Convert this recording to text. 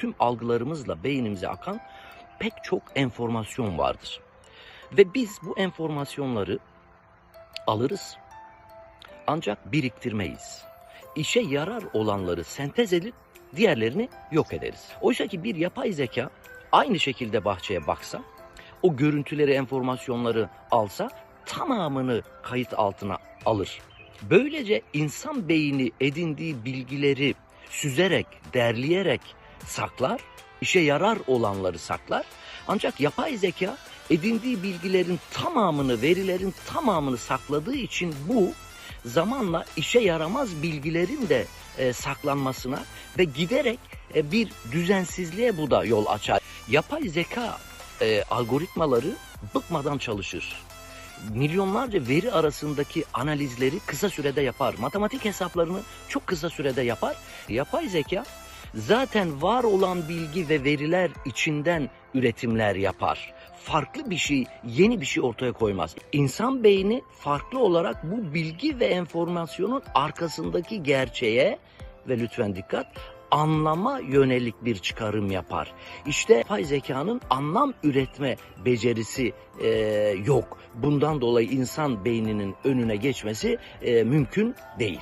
tüm algılarımızla beynimize akan pek çok enformasyon vardır. Ve biz bu enformasyonları alırız ancak biriktirmeyiz. İşe yarar olanları sentez edip diğerlerini yok ederiz. Oysa ki bir yapay zeka aynı şekilde bahçeye baksa, o görüntüleri, enformasyonları alsa tamamını kayıt altına alır. Böylece insan beyni edindiği bilgileri süzerek, derleyerek saklar, işe yarar olanları saklar. Ancak yapay zeka edindiği bilgilerin tamamını, verilerin tamamını sakladığı için bu zamanla işe yaramaz bilgilerin de e, saklanmasına ve giderek e, bir düzensizliğe bu da yol açar. Yapay zeka e, algoritmaları bıkmadan çalışır. Milyonlarca veri arasındaki analizleri kısa sürede yapar. Matematik hesaplarını çok kısa sürede yapar. Yapay zeka zaten var olan bilgi ve veriler içinden üretimler yapar. Farklı bir şey, yeni bir şey ortaya koymaz. İnsan beyni farklı olarak bu bilgi ve enformasyonun arkasındaki gerçeğe ve lütfen dikkat anlama yönelik bir çıkarım yapar. İşte yapay zekanın anlam üretme becerisi e, yok. Bundan dolayı insan beyninin önüne geçmesi e, mümkün değil.